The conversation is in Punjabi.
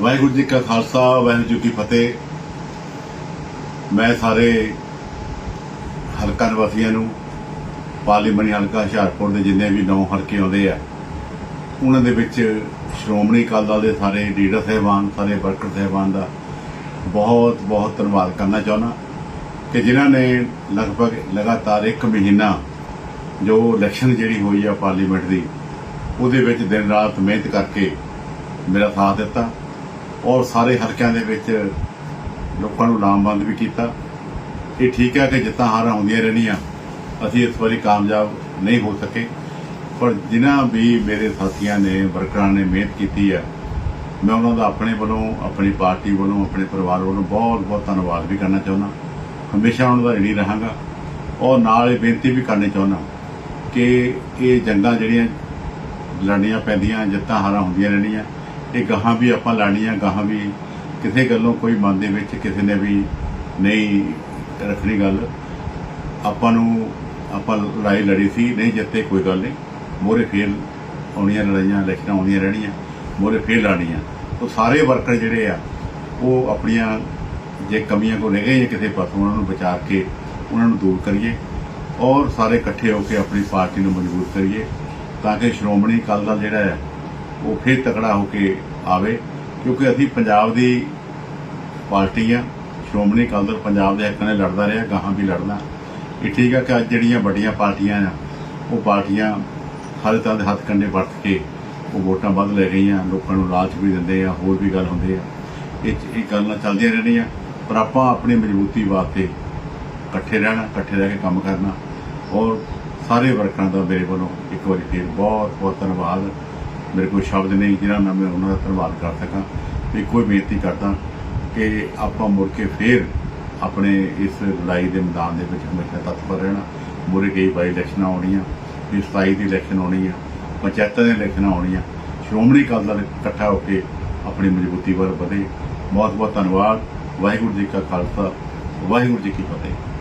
ਵਾਹਿਗੁਰੂ ਜੀ ਕਾ ਖਾਲਸਾ, ਵਾਹਿਗੁਰੂ ਜੀ ਕੀ ਫਤਿਹ। ਮੈਂ ਸਾਰੇ ਹਲਕਾ ਨਿਵਾਸੀਆਂ ਨੂੰ ਪਾਰਲੀਮੈਂਟ ਹਲਕਾ ਹੁਸ਼ਿਆਰਪੁਰ ਦੇ ਜਿੰਨੇ ਵੀ ਨੌ ਹਲਕੇ ਆਉਂਦੇ ਆ, ਉਹਨਾਂ ਦੇ ਵਿੱਚ ਸ਼੍ਰੋਮਣੀ ਅਕਾਲੀ ਦਲ ਦੇ ਸਾਰੇ ਲੀਡਰ ਸਾਹਿਬਾਨ, ਸਾਰੇ ਵਰਕਰ ਸਾਹਿਬਾਨ ਦਾ ਬਹੁਤ ਬਹੁਤ ਧੰਨਵਾਦ ਕਰਨਾ ਚਾਹੁੰਦਾ ਕਿ ਜਿਨ੍ਹਾਂ ਨੇ ਲਗਭਗ ਲਗਾਤਾਰ ਇੱਕ ਮਹੀਨਾ ਜੋ ਇਲੈਕਸ਼ਨ ਜਿਹੜੀ ਹੋਈ ਆ ਪਾਰਲੀਮੈਂਟ ਦੀ, ਉਹਦੇ ਵਿੱਚ ਦਿਨ ਰਾਤ ਮਿਹਨਤ ਕਰਕੇ ਮੇਰਾ ਸਾਥ ਦਿੱਤਾ। ਔਰ ਸਾਰੇ ਹਲਕਿਆਂ ਦੇ ਵਿੱਚ ਲੋਕਾਂ ਨੂੰ ਲਾਮਬੰਦ ਵੀ ਕੀਤਾ। ਇਹ ਠੀਕ ਹੈ ਕਿ ਜਿੱਤਾਂ ਹਾਰਾਂ ਹੁੰਦੀਆਂ ਰਹਿਣੀਆਂ, ਅਸੀਂ ਇਸ ਵਾਰੀ ਕਾਮਯਾਬ ਨਹੀਂ ਹੋ ਸਕੇ। ਪਰ ਜਿਨ੍ਹਾਂ ਵੀ ਮੇਰੇ ਸਾਥੀਆਂ ਨੇ, ਵਰਕਰਾਂ ਨੇ ਮਿਹਨਤ ਕੀਤੀ ਹੈ, ਮੈਂ ਉਹਨਾਂ ਦਾ ਆਪਣੇ ਵੱਲੋਂ, ਆਪਣੀ ਪਾਰਟੀ ਵੱਲੋਂ, ਆਪਣੇ ਪਰਿਵਾਰ ਵੱਲੋਂ ਬਹੁਤ ਬਹੁਤ ਧੰਨਵਾਦ ਵੀ ਕਰਨਾ ਚਾਹੁੰਦਾ। ਹਮੇਸ਼ਾ ਉਹਨਾਂ ਦਾ ঋਣੀ ਰਹਾਂਗਾ। ਔਰ ਨਾਲ ਇਹ ਬੇਨਤੀ ਵੀ ਕਰਨੀ ਚਾਹੁੰਦਾ ਕਿ ਇਹ ਜੰਗਾਂ ਜਿਹੜੀਆਂ ਲੜਨੀਆਂ ਪੈਂਦੀਆਂ, ਜਿੱਤਾਂ ਹਾਰਾਂ ਹੁੰਦੀਆਂ ਰਹਿਣੀਆਂ ਇਹ ਗਾਹਾਂ ਵੀ ਆਪਾਂ ਲੜਨੀਆਂ ਗਾਹਾਂ ਵੀ ਕਿਸੇ ਗੱਲੋਂ ਕੋਈ ਮਨ ਦੇ ਵਿੱਚ ਕਿਸੇ ਨੇ ਵੀ ਨਹੀਂ ਰੱਖਣੀ ਗੱਲ। ਆਪਾਂ ਨੂੰ, ਆਪਾਂ ਲੜਾਈ ਲੜੀ ਸੀ, ਨਹੀਂ ਜਿੱਤੇ ਕੋਈ ਗੱਲ ਨਹੀਂ। ਮੋਰੇ ਫੇਰ ਆਉਣੀਆਂ ਲੜਾਈਆਂ, ਇਲੈਕਸ਼ਨਾਂ ਆਉਣੀਆਂ ਰਹਿਣੀਆਂ ਮੋਰੇ ਫੇਰ ਲੜਨੀਆਂ ਉਹ ਸਾਰੇ ਵਰਕਰ ਜਿਹੜੇ ਆ, ਉਹ ਆਪਣੀਆਂ ਜੇ ਕਮੀਆਂ ਕੋ ਰਹਿ ਗਏ ਕਿਸੇ ਪਾਸੋਂ ਉਹਨਾਂ ਨੂੰ ਬਚਾ ਕੇ ਉਹਨਾਂ ਨੂੰ ਦੂਰ ਕਰੀਏ ਔਰ ਸਾਰੇ ਇਕੱਠੇ ਹੋ ਕੇ ਆਪਣੀ ਪਾਰਟੀ ਨੂੰ ਮਜ਼ਬੂਤ ਕਰੀਏ ਤਾਂ ਕਿ ਸ਼੍ਰੋਮਣੀ ਅਕਾਲੀ ਦਲ ਜਿਹੜਾ ਹੈ ਉਹ ਫੇਰ ਤਕੜਾ ਹੋ ਕੇ ਆਵੇ, ਕਿਉਂਕਿ ਅਸੀਂ ਪੰਜਾਬ ਦੀ ਪਾਰਟੀ ਆ। ਸ਼੍ਰੋਮਣੀ ਅਕਾਲੀ ਦਲ ਪੰਜਾਬ ਦੇ ਹੱਕ ਨੇ ਲੜਦਾ ਰਿਹਾ, ਗਾਹਾਂ ਵੀ ਲੜਨਾ। ਇਹ ਠੀਕ ਆ ਕਿ ਅੱਜ ਜਿਹੜੀਆਂ ਵੱਡੀਆਂ ਪਾਰਟੀਆਂ ਆ, ਉਹ ਪਾਰਟੀਆਂ ਹਰ ਤਰ੍ਹਾਂ ਦੇ ਹੱਥ ਕੰਡੇ ਵਰਤ ਕੇ ਉਹ ਵੋਟਾਂ ਵੱਧ ਲੈ ਗਈਆਂ, ਲੋਕਾਂ ਨੂੰ ਲਾਲਚ ਵੀ ਦਿੰਦੇ ਆ, ਹੋਰ ਵੀ ਗੱਲ ਹੁੰਦੇ ਆ। ਇਹ ਇਹ ਗੱਲਾਂ ਚੱਲਦੀਆਂ ਰਹਿਣੀਆਂ, ਪਰ ਆਪਾਂ ਆਪਣੀ ਮਜ਼ਬੂਤੀ ਵਾਸਤੇ ਇਕੱਠੇ ਰਹਿਣਾ, ਇਕੱਠੇ ਰਹਿ ਕੇ ਕੰਮ ਕਰਨਾ। ਔਰ ਸਾਰੇ ਵਰਕਰਾਂ ਦਾ ਮੇਰੇ ਵੱਲੋਂ ਇੱਕ ਵਾਰੀ ਫਿਰ ਬਹੁਤ ਬਹੁਤ ਧੰਨਵਾਦ। ਮੇਰੇ ਕੋਲ ਸ਼ਬਦ ਨਹੀਂ ਜਿਨ੍ਹਾਂ ਨਾਲ ਮੈਂ ਉਹਨਾਂ ਦਾ ਧੰਨਵਾਦ ਕਰ ਸਕਾਂ ਇੱਕੋ ਹੀ ਬੇਨਤੀ ਕਰਦਾ ਕਿ ਆਪਾਂ ਮੁੜ ਕੇ ਫੇਰ ਆਪਣੇ ਇਸ ਲੜਾਈ ਦੇ ਮੈਦਾਨ ਦੇ ਵਿੱਚ ਹਮੇਸ਼ਾ ਤਤਪਰ ਰਹਿਣਾ। ਮੁਰੇ ਗਈ ਬਾਈ ਇਲੈਕਸ਼ਨਾਂ ਆਉਣੀਆਂ ਫਿਰ 27 ਦੀ ਇਲੈਕਸ਼ਨ ਆਉਣੀ ਆ ਪੰਚਾਇਤਾਂ ਦੀਆਂ ਇਲੈਕਸ਼ਨਾਂ ਆਉਣੀਆਂ, ਸ਼੍ਰੋਮਣੀ ਅਕਾਲੀ ਦਲ ਇਕੱਠਾ ਹੋ ਕੇ ਆਪਣੀ ਮਜ਼ਬੂਤੀ ਵੱਲ ਵਧੇ। ਬਹੁਤ ਬਹੁਤ ਧੰਨਵਾਦ। ਵਾਹਿਗੁਰੂ ਜੀ ਕਾ ਖਾਲਸਾ, ਵਾਹਿਗੁਰੂ ਜੀ ਕੀ ਫਤਿਹ।